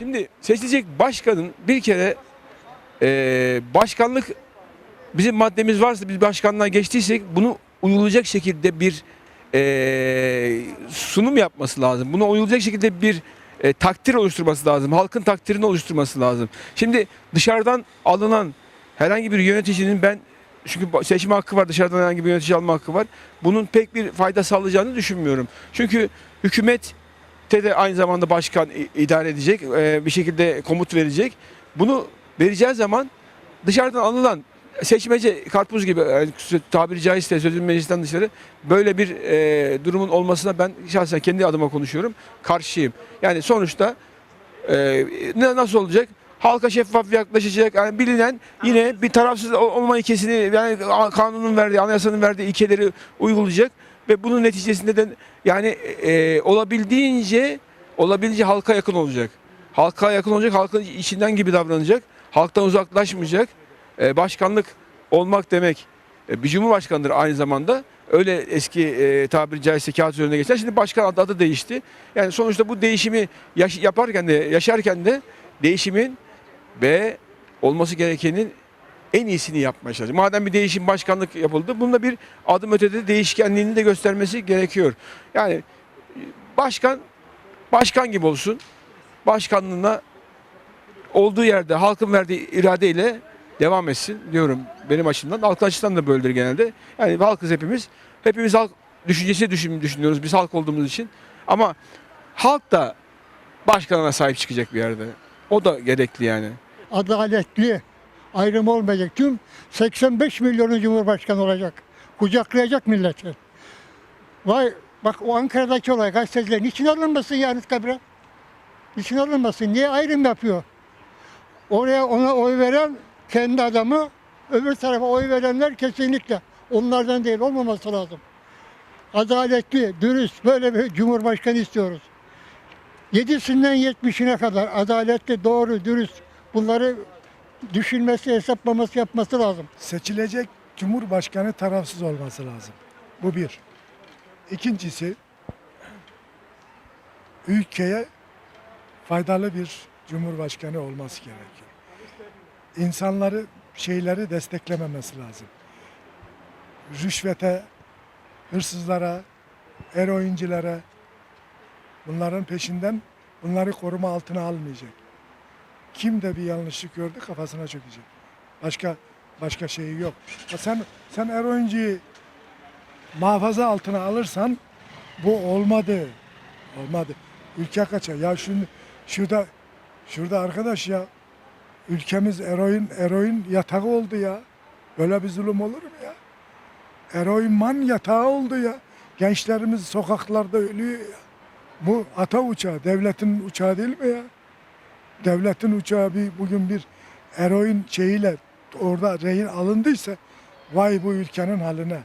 Şimdi seçilecek başkanın bir kere eee, başkanlık bizim maddemiz varsa biz başkanlığa geçtiysek bunu uygulayacak şekilde bir eee, sunum yapması lazım. Buna uygulayacak şekilde bir e, takdir oluşturması lazım. Halkın takdirini oluşturması lazım. Şimdi dışarıdan alınan herhangi bir yöneticinin ben çünkü seçme hakkı var dışarıdan herhangi bir yönetici alma hakkı var. Bunun pek bir fayda sağlayacağını düşünmüyorum. Çünkü hükümet de aynı zamanda başkan idare edecek, e, bir şekilde komut verecek. Bunu vereceği zaman dışarıdan alınan seçmece karpuz gibi e, tabiri caizse sözün meclisten dışarı böyle bir e, durumun olmasına ben şahsen kendi adıma konuşuyorum. Karşıyım. Yani sonuçta e, nasıl olacak? Halka şeffaf yaklaşacak. Yani bilinen yine bir tarafsız ol- olma ilkesini yani kanunun verdiği, anayasanın verdiği ilkeleri uygulayacak ve bunun neticesinde de yani e, olabildiğince olabildiğince halka yakın olacak. Halka yakın olacak, halkın içinden gibi davranacak. Halktan uzaklaşmayacak. E, başkanlık olmak demek e, bir cumhurbaşkanıdır aynı zamanda. Öyle eski e, tabiri caizse kağıt üzerinde geçen. Şimdi başkan adı, adı değişti. Yani sonuçta bu değişimi yaş- yaparken de yaşarken de değişimin ve olması gerekenin en iyisini yapmaya çalışacak. Madem bir değişim başkanlık yapıldı, bunda bir adım ötede değişkenliğini de göstermesi gerekiyor. Yani başkan başkan gibi olsun. Başkanlığına olduğu yerde halkın verdiği iradeyle devam etsin diyorum benim açımdan. Halkın açısından da böyledir genelde. Yani halkız hepimiz. Hepimiz halk düşüncesi düşün, düşünüyoruz biz halk olduğumuz için. Ama halk da başkanına sahip çıkacak bir yerde. O da gerekli yani. adaletli, ayrım olmayacak. Tüm 85 milyonu Cumhurbaşkanı olacak. Kucaklayacak milleti. Vay bak o Ankara'daki olay gazeteciler niçin alınmasın yani kabire? Niçin alınmasın? Niye ayrım yapıyor? Oraya ona oy veren kendi adamı, öbür tarafa oy verenler kesinlikle onlardan değil olmaması lazım. Adaletli, dürüst böyle bir cumhurbaşkanı istiyoruz. Yedisinden yetmişine kadar adaletli, doğru, dürüst bunları düşünmesi, hesaplaması yapması lazım. seçilecek Cumhurbaşkanı tarafsız olması lazım. Bu bir. İkincisi ülkeye faydalı bir Cumhurbaşkanı olması gerekiyor. İnsanları şeyleri desteklememesi lazım. Rüşvete, hırsızlara, eroincilere bunların peşinden bunları koruma altına almayacak. Kim de bir yanlışlık gördü kafasına çökecek. Başka başka şeyi yok. Ha sen sen eroinciyi muhafaza altına alırsan bu olmadı. Olmadı. Ülke kaçar. Ya şunu şurada şurada arkadaş ya ülkemiz eroin eroin yatağı oldu ya. Böyle bir zulüm olur mu ya? Eroin man yatağı oldu ya. Gençlerimiz sokaklarda ölüyor ya. Bu ata uçağı, devletin uçağı değil mi ya? Devletin uçağı bir bugün bir eroin şeyiyle orada rehin alındıysa vay bu ülkenin haline.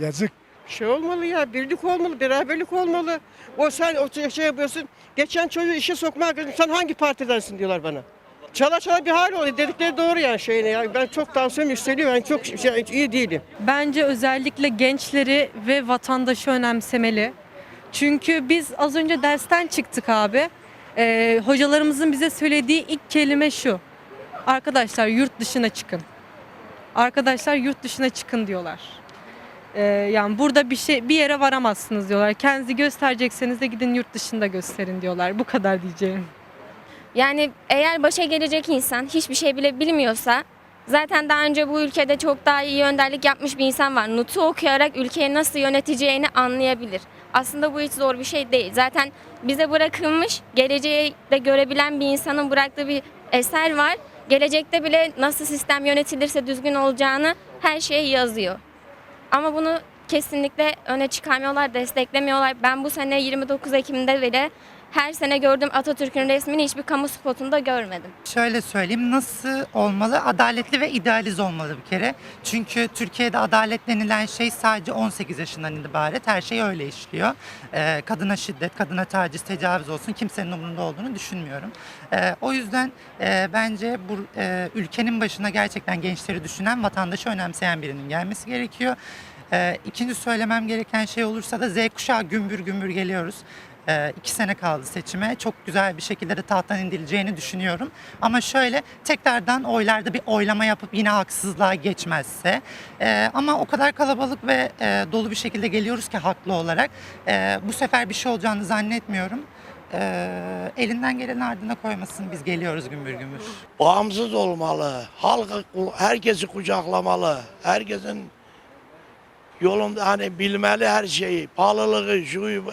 Yazık. Şey olmalı ya, birlik olmalı, beraberlik olmalı. O sen o şey yapıyorsun, geçen çocuğu işe sokmaya geldim, sen hangi partidensin diyorlar bana. Çala çala bir hal oluyor, dedikleri doğru yani şeyine ya. Ben çok tansiyon yükseliyor, yani çok şey, iyi değilim. Bence özellikle gençleri ve vatandaşı önemsemeli. Çünkü biz az önce dersten çıktık abi. Ee, hocalarımızın bize söylediği ilk kelime şu. Arkadaşlar yurt dışına çıkın. Arkadaşlar yurt dışına çıkın diyorlar. Ee, yani burada bir şey bir yere varamazsınız diyorlar. Kendinizi gösterecekseniz de gidin yurt dışında gösterin diyorlar. Bu kadar diyeceğim. Yani eğer başa gelecek insan hiçbir şey bile bilmiyorsa zaten daha önce bu ülkede çok daha iyi önderlik yapmış bir insan var. Nutu okuyarak ülkeyi nasıl yöneteceğini anlayabilir. Aslında bu hiç zor bir şey değil. Zaten bize bırakılmış, geleceği de görebilen bir insanın bıraktığı bir eser var. Gelecekte bile nasıl sistem yönetilirse düzgün olacağını her şey yazıyor. Ama bunu kesinlikle öne çıkarmıyorlar, desteklemiyorlar. Ben bu sene 29 Ekim'de bile her sene gördüğüm Atatürk'ün resmini hiçbir kamu spotunda görmedim. Şöyle söyleyeyim nasıl olmalı? Adaletli ve idealiz olmalı bir kere. Çünkü Türkiye'de adalet denilen şey sadece 18 yaşından ibaret. Her şey öyle işliyor. Ee, kadına şiddet, kadına taciz, tecavüz olsun kimsenin umurunda olduğunu düşünmüyorum. Ee, o yüzden e, bence bu e, ülkenin başına gerçekten gençleri düşünen, vatandaşı önemseyen birinin gelmesi gerekiyor. Ee, ikinci söylemem gereken şey olursa da Z kuşağı gümbür gümbür geliyoruz. E, iki sene kaldı seçime. Çok güzel bir şekilde de tahttan indileceğini düşünüyorum. Ama şöyle tekrardan oylarda bir oylama yapıp yine haksızlığa geçmezse. E, ama o kadar kalabalık ve e, dolu bir şekilde geliyoruz ki haklı olarak. E, bu sefer bir şey olacağını zannetmiyorum. E, elinden gelen ardına koymasın biz geliyoruz gümbür gümbür. bağımsız olmalı. Halkı, herkesi kucaklamalı. Herkesin yolunda hani bilmeli her şeyi. Pahalılığı, şu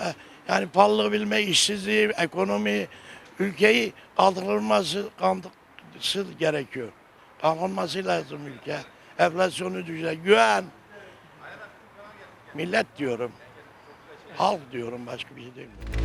yani pahalılığı bilme, işsizliği, ekonomi, ülkeyi kaldırılması kaldırılması gerekiyor. Kaldırılması lazım ülke. Enflasyonu düşecek. Güven. Millet diyorum. Halk diyorum başka bir şey değil.